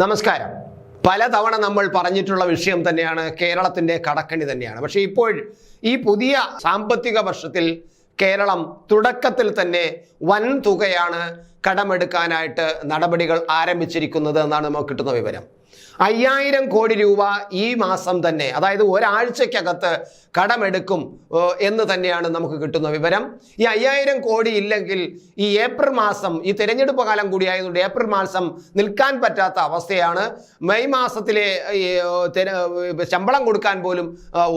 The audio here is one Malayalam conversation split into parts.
നമസ്കാരം. പലതവണ നമ്മൾ പറഞ്ഞിട്ടുള്ള വിഷയം തന്നെയാണ് കേരളത്തിന്റെ കടക്കണി തന്നെയാണ്. പക്ഷേ ഇപ്പോൾ ഈ പുതിയ സാമ്പത്തിക വർഷത്തിൽ കേരളം തുടക്കത്തിൽ തന്നെ വൻ തുകയാണ് കടമെടുക്കാനായിട്ട് നടപടികൾ ആരംഭിച്ചിരിക്കുന്നത് എന്നാണ് നമുക്ക് കിട്ടുന്ന വിവരം. അയ്യായിരം കോടി രൂപ ഈ മാസം തന്നെ അതായത് ഒരാഴ്ചക്കകത്ത് കടമെടുക്കും എന്ന് തന്നെയാണ് നമുക്ക് കിട്ടുന്ന വിവരം. ഈ അയ്യായിരം കോടി ഇല്ലെങ്കിൽ ഈ ഏപ്രിൽ മാസം ഈ തിരഞ്ഞെടുപ്പ് കാലം കൂടിയായതുകൊണ്ട് ഏപ്രിൽ മാസം നിൽക്കാൻ പറ്റാത്ത അവസ്ഥയാണ്. മെയ് മാസത്തിലെ ശമ്പളം കൊടുക്കാൻ പോലും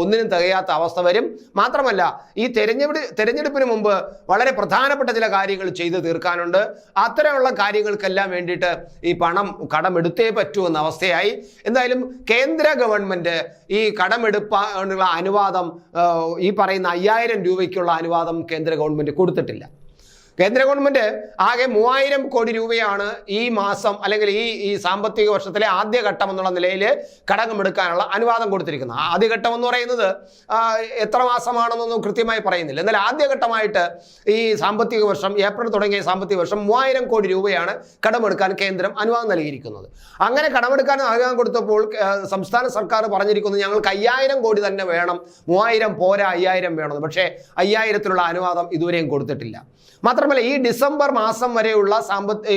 ഒന്നിനും തികയാത്ത അവസ്ഥ വരും. മാത്രമല്ല ഈ തെരഞ്ഞെടുപ്പ് തെരഞ്ഞെടുപ്പിന് മുമ്പ് വളരെ പ്രധാനപ്പെട്ട ചില കാര്യങ്ങൾ ചെയ്തു തീർക്കാനുണ്ട്. അത്തരമുള്ള കാര്യങ്ങൾക്കെല്ലാം വേണ്ടിയിട്ട് ഈ പണം കടമെടുത്തേ പറ്റൂ എന്ന അവസ്ഥയായി എന്തായാലും കേന്ദ്ര ഗവൺമെന്റ് ഈ കടമെടുപ്പാനുള്ള അനുവാദം ഈ പറയുന്ന അയ്യായിരം രൂപയ്ക്കുള്ള അനുവാദം കേന്ദ്ര ഗവൺമെന്റ് കൊടുത്തിട്ടില്ല. കേന്ദ്ര ഗവൺമെന്റ് ആകെ മൂവായിരം കോടി രൂപയാണ് ഈ മാസം അല്ലെങ്കിൽ ഈ ഈ സാമ്പത്തിക വർഷത്തിലെ ആദ്യഘട്ടം എന്നുള്ള നിലയിൽ കടകമെടുക്കാനുള്ള അനുവാദം കൊടുത്തിരിക്കുന്നത്. ആദ്യ ആദ്യഘട്ടം എന്ന് പറയുന്നത് എത്ര മാസമാണെന്നൊന്നും കൃത്യമായി പറയുന്നില്ല. എന്നാൽ ആദ്യഘട്ടമായിട്ട് ഈ സാമ്പത്തിക വർഷം ഏപ്രിൽ തുടങ്ങിയ സാമ്പത്തിക വർഷം മൂവായിരം കോടി രൂപയാണ് കടമെടുക്കാൻ കേന്ദ്രം അനുവാദം നൽകിയിരിക്കുന്നത്. അങ്ങനെ കടമെടുക്കാൻ അനുവാദം കൊടുത്തപ്പോൾ സംസ്ഥാന സർക്കാർ പറഞ്ഞിരിക്കുന്നത് ഞങ്ങൾക്ക് അയ്യായിരം കോടി തന്നെ വേണം. മൂവായിരം പോരാ അയ്യായിരം വേണം പക്ഷേ അയ്യായിരത്തിനുള്ള അനുവാദം ഇതുവരെയും കൊടുത്തിട്ടില്ല. മാത്രമല്ല ഈ ഡിസംബർ മാസം വരെയുള്ള സാമ്പത്തി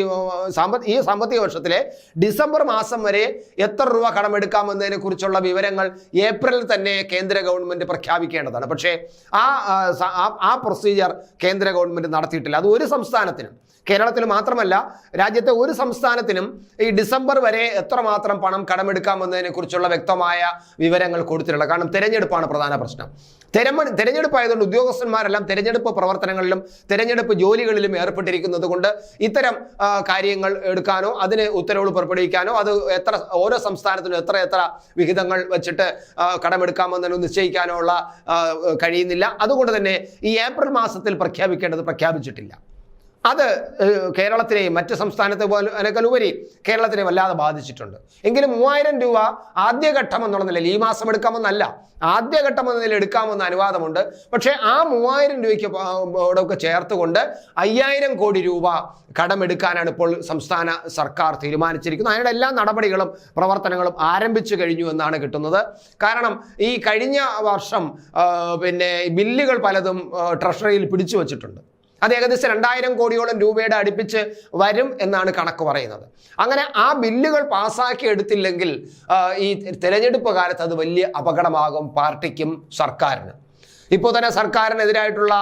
സാമ്പ ഈ സാമ്പത്തിക വർഷത്തിലെ ഡിസംബർ മാസം വരെ എത്ര രൂപ കടമെടുക്കാമെന്നതിനെ കുറിച്ചുള്ള വിവരങ്ങൾ ഏപ്രിലിൽ തന്നെ കേന്ദ്ര ഗവൺമെന്റ് പ്രഖ്യാപിക്കേണ്ടതാണ്. പക്ഷേ ആ ആ, പ്രൊസീജിയർ കേന്ദ്ര ഗവൺമെന്റ് നടത്തിയിട്ടില്ല. അത് ഒരു സംസ്ഥാനത്തിനും കേരളത്തിൽ മാത്രമല്ല രാജ്യത്തെ ഒരു സംസ്ഥാനത്തിനും ഈ ഡിസംബർ വരെ എത്രമാത്രം പണം കടമെടുക്കാമെന്നതിനെ കുറിച്ചുള്ള വ്യക്തമായ വിവരങ്ങൾ കൊടുത്തിട്ടില്ല കാരണം തെരഞ്ഞെടുപ്പാണ് പ്രധാന പ്രശ്നം. തെരഞ്ഞ തെരഞ്ഞെടുപ്പ് ആയതുകൊണ്ട് ഉദ്യോഗസ്ഥന്മാരെല്ലാം തെരഞ്ഞെടുപ്പ് പ്രവർത്തനങ്ങളിലും തെരഞ്ഞെടുപ്പ് ജോലികളിലും ഏർപ്പെട്ടിരിക്കുന്നത് കൊണ്ട് ഇത്തരം കാര്യങ്ങൾ എടുക്കാനോ അതിന് ഉത്തരവുകൾ പുറപ്പെടുവിക്കാനോ അത് എത്ര ഓരോ സംസ്ഥാനത്തിനും എത്ര എത്ര വിഹിതങ്ങൾ വെച്ചിട്ട് കടമെടുക്കാമെന്നോ നിശ്ചയിക്കാനോ ഉള്ള കഴിയുന്നില്ല. അതുകൊണ്ട് തന്നെ ഈ ഏപ്രിൽ മാസത്തിൽ പ്രഖ്യാപിക്കേണ്ടത് പ്രഖ്യാപിച്ചിട്ടില്ല. അത് കേരളത്തിനെയും മറ്റ് സംസ്ഥാനത്തെ പോലെ അതിനേക്കാളുപരി കേരളത്തിനെ വല്ലാതെ ബാധിച്ചിട്ടുണ്ട്. എങ്കിലും മൂവായിരം രൂപ ആദ്യഘട്ടം എന്നുള്ള നിലയിൽ ഈ മാസം എടുക്കാമെന്നല്ല ആദ്യഘട്ടം എന്ന നിലയിൽ എടുക്കാമെന്ന അനുവാദമുണ്ട്. പക്ഷേ ആ മൂവായിരം രൂപയ്ക്ക് ഒക്കെ ചേർത്തുകൊണ്ട് അയ്യായിരം കോടി രൂപ കടമെടുക്കാനാണ് ഇപ്പോൾ സംസ്ഥാന സർക്കാർ തീരുമാനിച്ചിരിക്കുന്നത്. അതിനുള്ള എല്ലാ നടപടികളും പ്രവർത്തനങ്ങളും ആരംഭിച്ചു കഴിഞ്ഞു എന്നാണ് കിട്ടുന്നത്. കാരണം ഈ കഴിഞ്ഞ വർഷം പിന്നെ ബില്ലുകൾ പലതും ട്രഷറിയിൽ പിടിച്ചു വച്ചിട്ടുണ്ട്. അത് ഏകദേശം രണ്ടായിരം കോടിയോളം രൂപയുടെ അടുപ്പിച്ച് വരും എന്നാണ് കണക്ക് പറയുന്നത്. അങ്ങനെ ആ ബില്ലുകൾ പാസ്സാക്കി എടുത്തില്ലെങ്കിൽ ഈ തെരഞ്ഞെടുപ്പ് കാലത്ത് അത് വലിയ അപകടമാകും പാർട്ടിക്കും സർക്കാരിന്. ഇപ്പോൾ തന്നെ സർക്കാരിനെതിരായിട്ടുള്ള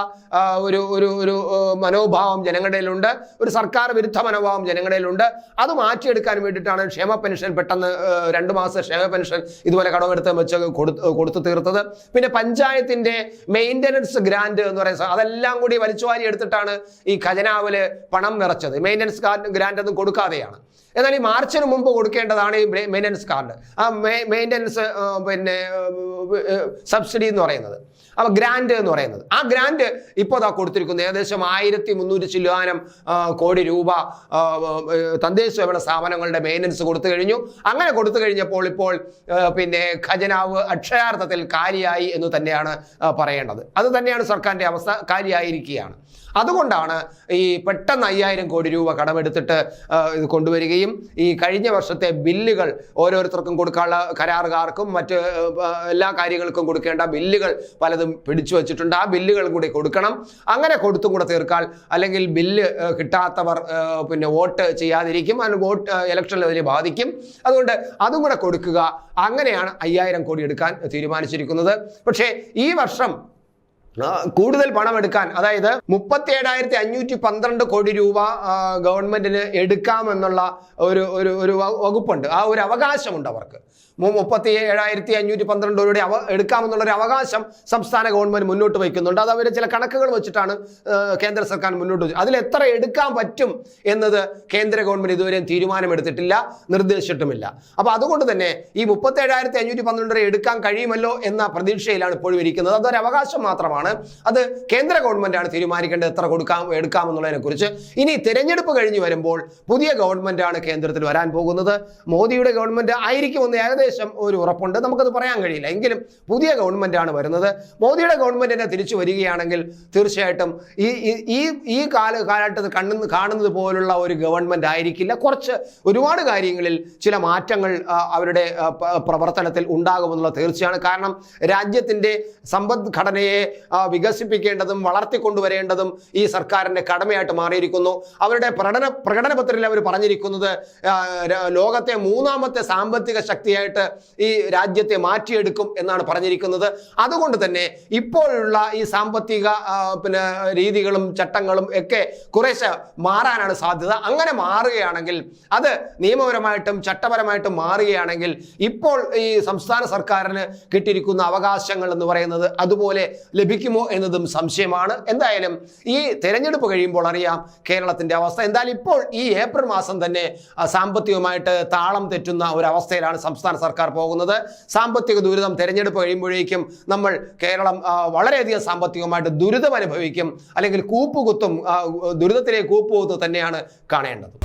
ഒരു ഒരു ഒരു മനോഭാവം ജനങ്ങളുടെയിലുണ്ട്. ഒരു സർക്കാർ വിരുദ്ധ മനോഭാവം ജനങ്ങളുടെയിലുണ്ട്. അത് മാറ്റിയെടുക്കാൻ വേണ്ടിയിട്ടാണ് ക്ഷേമ പെൻഷൻ പെട്ടെന്ന് രണ്ട് മാസം ക്ഷേമ പെൻഷൻ ഇതുപോലെ കടമെടുത്ത് വെച്ച് കൊടുത്ത് കൊടുത്തു തീർത്തത്. പിന്നെ പഞ്ചായത്തിന്റെ മെയിന്റനൻസ് ഗ്രാൻഡ് എന്ന് പറയുന്നത് അതെല്ലാം കൂടി വലിച്ചുവാരി എടുത്തിട്ടാണ് ഈ ഖജനാവിൽ പണം നിറച്ചത്. മെയിന്റനൻസ് ഗ്രാൻഡ് ഒന്നും കൊടുക്കാതെയാണ്. എന്നാൽ ഈ മാർച്ചിന് മുമ്പ് കൊടുക്കേണ്ടതാണ് ഈ മെയിന്റനൻസ് കാർഡ് ആ മെയിന്റനൻസ് പിന്നെ സബ്സിഡി എന്ന് പറയുന്നത്. അപ്പോൾ ഗ്രാൻഡ് എന്ന് പറയുന്നത്. ആ ഗ്രാൻഡ് ഇപ്പോൾ അതാ കൊടുത്തിരിക്കുന്നത് ഏകദേശം ആയിരത്തി മുന്നൂറ് ചില്ലുവാനം കോടി രൂപ തദ്ദേശ സ്വയംഭരണ സ്ഥാപനങ്ങളുടെ മെയിന്റനൻസ് കൊടുത്തു കഴിഞ്ഞു. അങ്ങനെ കൊടുത്തു കഴിഞ്ഞപ്പോൾ ഇപ്പോൾ പിന്നെ ഖജനാവ് അക്ഷയാർത്ഥത്തിൽ കാലിയായി എന്ന് തന്നെയാണ് പറയേണ്ടത്. അത് തന്നെയാണ് സർക്കാരിന്റെ അവസ്ഥ. കാലിയായിരിക്കുകയാണ്. അതുകൊണ്ടാണ് ഈ പെട്ടെന്ന് അയ്യായിരം കോടി രൂപ കടമെടുത്തിട്ട് ഇത് കൊണ്ടുവരികയും ഈ കഴിഞ്ഞ വർഷത്തെ ബില്ലുകൾ ഓരോരുത്തർക്കും കൊടുക്കാനുള്ള കരാറുകാർക്കും മറ്റ് എല്ലാ കാര്യങ്ങൾക്കും കൊടുക്കേണ്ട ബില്ലുകൾ പലതും പിടിച്ചു വച്ചിട്ടുണ്ട്. ആ ബില്ലുകൾ കൂടി കൊടുക്കണം. അങ്ങനെ കൊടുത്തും കൂടെ തീർക്കാൽ അല്ലെങ്കിൽ ബില്ല് കിട്ടാത്തവർ പിന്നെ വോട്ട് ചെയ്യാതിരിക്കും. അതിന് വോട്ട് ഇലക്ഷനിൽ അതിനെ ബാധിക്കും. അതുകൊണ്ട് അതും കൂടെ കൊടുക്കുക. അങ്ങനെയാണ് അയ്യായിരം കോടി എടുക്കാൻ തീരുമാനിച്ചിരിക്കുന്നത്. പക്ഷേ ഈ വർഷം കൂടുതൽ പണം എടുക്കാൻ അതായത് മുപ്പത്തി ഏഴായിരത്തി അഞ്ഞൂറ്റി പന്ത്രണ്ട് കോടി രൂപ ഗവൺമെന്റിന് എടുക്കാമെന്നുള്ള ഒരു ഒരു ഒരു വകുപ്പുണ്ട്. ആ ഒരു അവകാശമുണ്ട് അവർക്ക്. മുപ്പത്തി ഏഴായിരത്തി അഞ്ഞൂറ്റി പന്ത്രണ്ട് രൂപയുടെ അവ എടുക്കാമെന്നുള്ള ഒരു അവകാശം സംസ്ഥാന ഗവൺമെന്റ് മുന്നോട്ട് വയ്ക്കുന്നുണ്ട്. അത് അവർ ചില കണക്കുകൾ വെച്ചിട്ടാണ് കേന്ദ്ര സർക്കാർ മുന്നോട്ട് അതിൽ എത്ര എടുക്കാൻ പറ്റും എന്നത് കേന്ദ്ര ഗവൺമെന്റ് ഇതുവരെയും തീരുമാനമെടുത്തിട്ടില്ല നിർദ്ദേശിച്ചിട്ടുമില്ല. അപ്പോൾ അതുകൊണ്ട് തന്നെ ഈ മുപ്പത്തി ഏഴായിരത്തി അഞ്ഞൂറ്റി പന്ത്രണ്ട് രൂപ എടുക്കാൻ കഴിയുമല്ലോ എന്ന പ്രതീക്ഷയിലാണ് ഇപ്പോഴും ഇരിക്കുന്നത്. അതൊരു അവകാശം മാത്രമാണ്. എന്നുള്ളതാണ് അത് കേന്ദ്ര ഗവൺമെന്റാണ് തീരുമാനിക്കേണ്ടത് എത്ര കൊടുക്കാം എടുക്കാമെന്നുള്ളതിനെ കുറിച്ച്. ഇനി തിരഞ്ഞെടുപ്പ് കഴിഞ്ഞ് വരുമ്പോൾ പുതിയ ഗവൺമെന്റാണ് കേന്ദ്രത്തിൽ വരാൻ പോകുന്നത്. മോദിയുടെ ഗവൺമെന്റ് ആയിരിക്കുമെന്ന് ഏകദേശം ഒരു ഉറപ്പുണ്ട്. നമുക്കത് പറയാൻ കഴിയില്ല. എങ്കിലും പുതിയ ഗവൺമെന്റാണ് വരുന്നത്. മോദിയുടെ ഗവൺമെന്റ് തന്നെ തിരിച്ചു വരികയാണെങ്കിൽ തീർച്ചയായിട്ടും ഈ ഈ- ഈ കാല കാലഘട്ടത്തിൽ കണ്ണുന്ന കാണുന്നത് പോലുള്ള ഒരു ഗവൺമെന്റ് ആയിരിക്കില്ല. കുറച്ച് ഒരുപാട് കാര്യങ്ങളിൽ ചില മാറ്റങ്ങൾ അവരുടെ പ്രവർത്തനത്തിൽ ഉണ്ടാകുമെന്നുള്ള തീർച്ചയാണ്. കാരണം രാജ്യത്തിന്റെ സമ്പദ്ഘടനയെ വികസിപ്പിക്കേണ്ടതും വളർത്തിക്കൊണ്ടുവരേണ്ടതും ഈ സർക്കാരിന്റെ കടമയായിട്ട് മാറിയിരിക്കുന്നു. അവരുടെ പ്രകടന പ്രകടന പത്രത്തിൽ അവർ പറഞ്ഞിരിക്കുന്നത് ലോകത്തെ മൂന്നാമത്തെ സാമ്പത്തിക ശക്തിയായിട്ട് ഈ രാജ്യത്തെ മാറ്റിയെടുക്കും എന്നാണ് പറഞ്ഞിരിക്കുന്നത്. അതുകൊണ്ട് തന്നെ ഇപ്പോഴുള്ള ഈ സാമ്പത്തിക പിന്നെ രീതികളും ചട്ടങ്ങളും ഒക്കെ കുറേശ്ശെ മാറാനാണ് സാധ്യത. അങ്ങനെ മാറുകയാണെങ്കിൽ അത് നിയമപരമായിട്ടും ചട്ടപരമായിട്ടും മാറുകയാണെങ്കിൽ ഇപ്പോൾ ഈ സംസ്ഥാന സർക്കാരിന് കിട്ടിയിരിക്കുന്ന അവകാശങ്ങൾ എന്ന് പറയുന്നത് അതുപോലെ ലഭിക്കുമോ എന്നതും സംശയമാണ്. എന്തായാലും ഈ തെരഞ്ഞെടുപ്പ് കഴിയുമ്പോൾ അറിയാം കേരളത്തിന്റെ അവസ്ഥ. എന്തായാലും ഇപ്പോൾ ഈ ഏപ്രിൽ മാസം തന്നെ സാമ്പത്തികമായിട്ട് താളം തെറ്റുന്ന ഒരു അവസ്ഥയിലാണ് സംസ്ഥാന സർക്കാർ പോകുന്നത്. സാമ്പത്തിക ദുരിതം തെരഞ്ഞെടുപ്പ് കഴിയുമ്പോഴേക്കും നമ്മൾ കേരളം വളരെയധികം സാമ്പത്തികമായിട്ട് ദുരിതം അനുഭവിക്കും അല്ലെങ്കിൽ കൂപ്പുകുത്തും ദുരിതത്തിലെ കൂപ്പുകുത്തും തന്നെയാണ് കാണേണ്ടത്.